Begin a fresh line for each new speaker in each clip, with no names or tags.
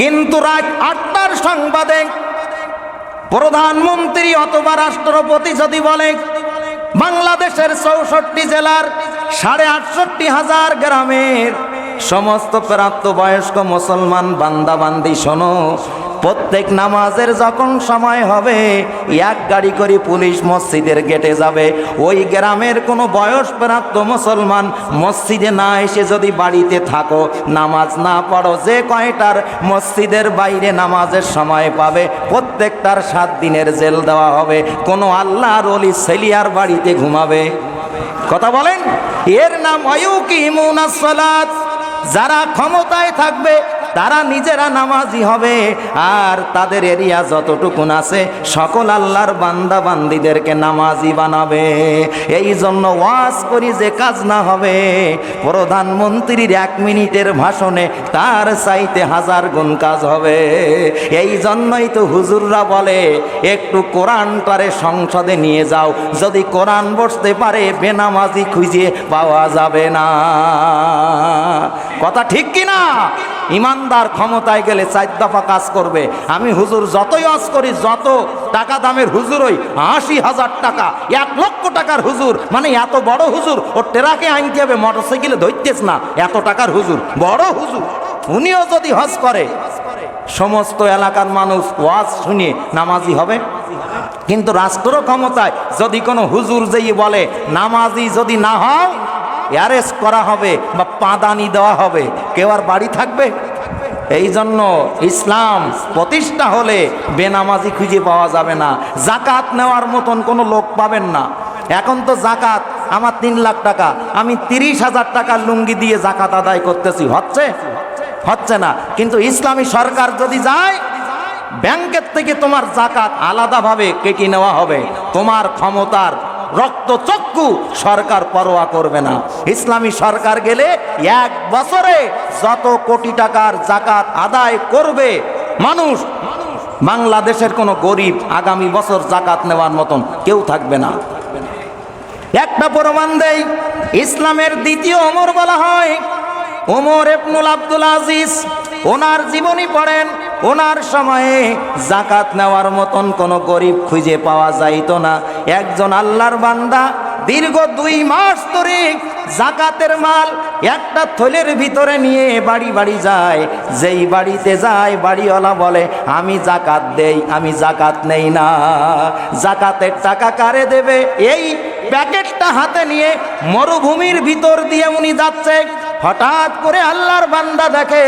কিন্তু রাত আটটার সংবাদে প্রধানমন্ত্রী অথবা রাষ্ট্রপতি যদি বলে, বাংলাদেশের চৌষট্টি জেলার সাড়ে আটষট্টি হাজার গ্রামের সমস্ত প্রাপ্তবয়স্ক মুসলমান বান্দাবান্দি শোনো প্রত্যেক নামাজের যখন সময় হবে, এক গাড়ি করে পুলিশ মসজিদের গেটে যাবে। ওই গ্রামের কোনো বয়স প্রাপ্ত মুসলমান মসজিদে না এসে যদি বাড়িতে থাকো, নামাজ না পড়ো, যে কয়টার মসজিদের বাইরে নামাজের সময় পাবে, প্রত্যেকটার সাত দিনের জেল দেওয়া হবে। কোনো আল্লাহর অলি সেলিয়ার বাড়িতে ঘুমাবে। কথা বলেন? এর নাম অয়ুকি অয়ুকিমুনাসসালাত যারা ক্ষমতায় থাকবে তারা নিজেরা নামাজি হবে। আর তাদের এরিয়া যতটুকুন আছে, সকল আল্লাহর বান্দা বান্দিদেরকে নামাজি বানাবে। এই জন্য ওয়াজ করি যে কাজ না হবে। প্রধানমন্ত্রীর এক মিনিটের ভাষণে তার চাইতে হাজার গুণ কাজ হবে। এই জন্যই তো হুজুররা বলে, একটু কোরআনটারে সংসদে নিয়ে যাও। যদি কোরআন বসতে পারে, বেনামাজি খুঁজে পাওয়া যাবে না। কথা ঠিক কি না ইমানদার ক্ষমতায় গেলে চার দফা কাজ করবে। আমি হুজুর যতই আজ করি, যত টাকা দামের হুজুর ওই আশি হাজার টাকা, এক লক্ষ টাকার হুজুর। মানে এত বড় হুজুর ও টেরাকে আনতে হবে মোটর সাইকেলে ধরতেস না, এত টাকার হুজুর, বড় হুজুর। উনিও যদি হজ করে, সমস্ত এলাকার মানুষ ওয়াজ শুনে নামাজি হবে। কিন্তু রাষ্ট্র ক্ষমতায় যদি কোনো হুজুর যেই বলে, নামাজি যদি না হয় অ্যারেস্ট করা হবে বা পাদানি দেওয়া হবে। কেউ আর বাড়ি থাকবে? এই জন্য ইসলাম প্রতিষ্ঠা হলে বেনামাজি খুঁজে পাওয়া যাবে না। জাকাত নেওয়ার মতন কোনো লোক পাবেন না। এখন তো জাকাত, আমার তিন লাখ টাকা, আমি তিরিশ হাজার টাকার লুঙ্গি দিয়ে জাকাত আদায় করতেছি। হচ্ছে? হচ্ছে না। কিন্তু ইসলামী সরকার যদি যায়, ব্যাংকের থেকে তোমার জাকাত আলাদাভাবে কেটে নেওয়া হবে। তোমার ক্ষমতার রক্তচক্ষু সরকার পরোয়া করবে না। ইসলামী সরকার গেলে এক বছরে যত কোটি টাকার জাকাত আদায় করবে মানুষ, বাংলাদেশের কোনো গরিব আগামী বছর জাকাত নেওয়ার মতন কেউ থাকবে না। একটা প্রমাণ দেই, ইসলামের দ্বিতীয় ওমর বলা হয়। ওমর এবনুল আব্দুল আজিজ, ওনার জীবনী পড়েন ওনার সময়ে জাকাত নেওয়ার মতন কোনো গরিব খুঁজে পাওয়া যাইতো না। একজন আল্লাহর বান্দা দীর্ঘ দুই মাস ধরে জাকাতের মাল একটা থলের ভিতরে নিয়ে বাড়ি বাড়ি যায়। যেই বাড়িতে যায়, বাড়িওয়ালা বলে, আমি জাকাত দেই, আমি জাকাত নেই না। জাকাতের টাকা কারে দেবে? এই প্যাকেটটা হাতে নিয়ে মরুভূমির ভিতর দিয়ে উনি যাচ্ছে হঠাৎ করে আল্লাহর বান্দা দেখে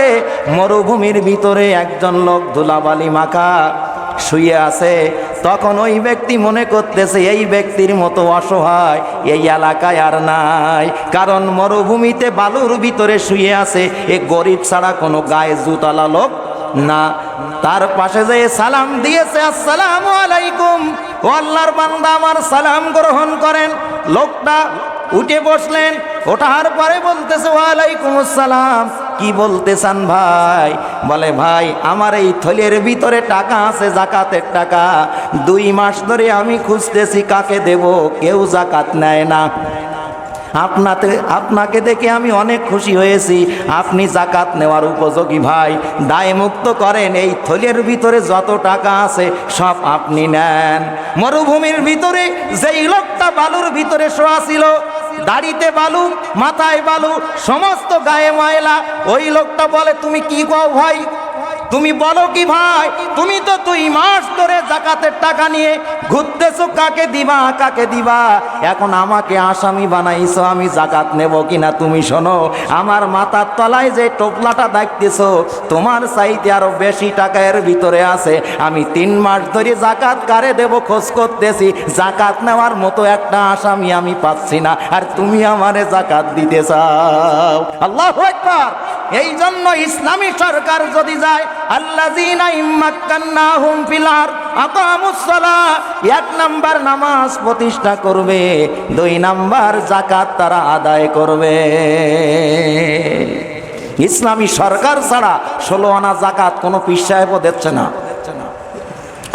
মরুভূমির ভিতরে একজন লোক ধুলাবালি মাখা শুয়ে আছে। তখন ওই ব্যক্তি মনে করতেছে, এই ব্যক্তির মতো অসহায়, এই এলাকায় আর নাই। কারণ মরুভূমিতে বালুর ভিতরে শুয়ে আছে, এ গরিব ছাড়া কোনো গায়ে জুতালা লোক না। তার পাশে যে সালাম দিয়েছে, আসসালামু আলাইকুম। ও আল্লাহর বান্দা আমার সালাম গ্রহণ করেন। লোকটা উঠে বসলেন, ওঠার পরে বলতেছে, ওয়ালাইকুম আসসালাম। কি বলতে চান ভাই? বলে, ভাই, আমার এই থলের ভিতরে টাকা আছে, জাকাতের টাকা। দুই মাস ধরে আমি খুঁজতেছি, কাকে দেব? কেউ জাকাত নেয় না। আপনাতে, আপনাকে দেখে আমি অনেক খুশি হয়েছি। আপনি জাকাত নেওয়ার উপযোগী ভাই। দায় মুক্ত করেন, এই থলের ভিতরে যত টাকা আছে, সব আপনি নেন। মরুভূমির ভিতরে, যেই লোকটা বালুর ভিতরে শোয়া ছিল দাড়িতে বালু মাথায় বালু সমস্ত গায়ে ময়লা। ওই লোকটা বলে তুমি কি কও ভাই? তুমি বলো কি ভাই? তুমি তো দুই মাস ধরে জাকাতের টাকা নিয়ে ঘুরতেছো, কাকে দিবা কাকে দিবা? এখন আমাকে আসামি বানাইছো, আমি জাকাত নেব কিনা তুমি শোনো। আমার মাথার তলায় যে টোপলাটা দেখতেছো, তোমার চাইতে আরও বেশি টাকা এর ভিতরে আছে। আমি তিন মাস ধরে জাকাত কারে দেব খোঁজ করতেছি। জাকাত নেওয়ার মতো একটা আসামি আমি পাচ্ছি না। আর তুমি আমারে জাকাত দিতে চাও। আল্লাহ একবার এই জন্য ইসলামী সরকার যদি যায় আরদ এক নাম্বার নামাজ প্রতিষ্ঠা করবে, দুই নাম্বার জাকাত তারা আদায় করবে। ইসলামী সরকার ছাড়া ষোলো আনা জাকাত কোনো পীর সাহেবও দিচ্ছে না।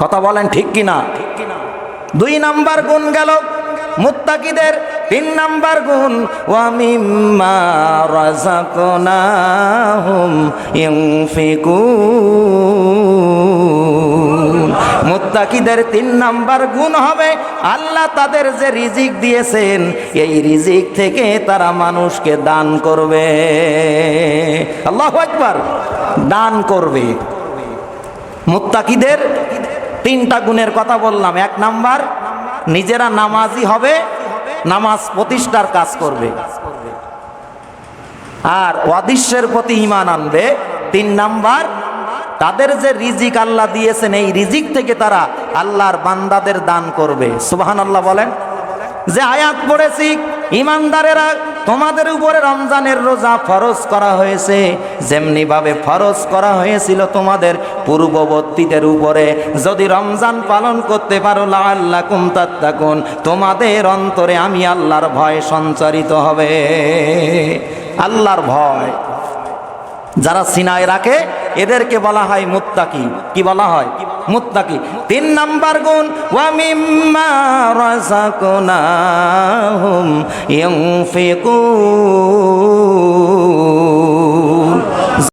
কথা বলেন ঠিক কি না দুই নাম্বার গুণ গেল মুত্তাকিদের তিন নাম্বার গুণ। ওয়ামিম্মা রাযাকনাহুম ইউনফিকুন। মুত্তাকিদের তিন নাম্বার গুণ হবে আল্লাহ তাদের যে রিজিক দিয়েছেন, এই রিজিক থেকে তারা মানুষকে দান করবে। আল্লাহ একবার দান করবে। মুত্তাকিদের তিনটা গুণের কথা বললাম। এক নাম্বার নিজেরা নামাজি হবে, নামাজ প্রতিষ্ঠার কাজ করবে। আর অদৃশ্যের প্রতি ইমান আনবে, তিন নাম্বার, তাদের যে রিজিক আল্লাহ দিয়েছেন, এই রিজিক থেকে তারা আল্লাহর বান্দাদের দান করবে। সুবাহান আল্লাহ বলেন, যে আয়াত পড়েছি ইমানদারেরা তোমাদের উপরে রমজানের রোজা ফরজ করা হয়েছে যেমনি ভাবে ফরজ করা হয়েছিল তোমাদের পূর্ববর্তীদের উপরে যদি রমজান পালন করতে পারো আল্লাহ কুমতাত্তাকুন তোমাদের অন্তরে আমি আল্লাহর ভয় সঞ্চারিত হবে। আল্লাহর ভয়। যারা সিনায় রাখে, এদেরকে বলা হয় মুত্তাকি। কি বলা হয়? মুত্তাকি। তিন নাম্বার গুণ, ওয়া মিম্মা রাযাকনাহুম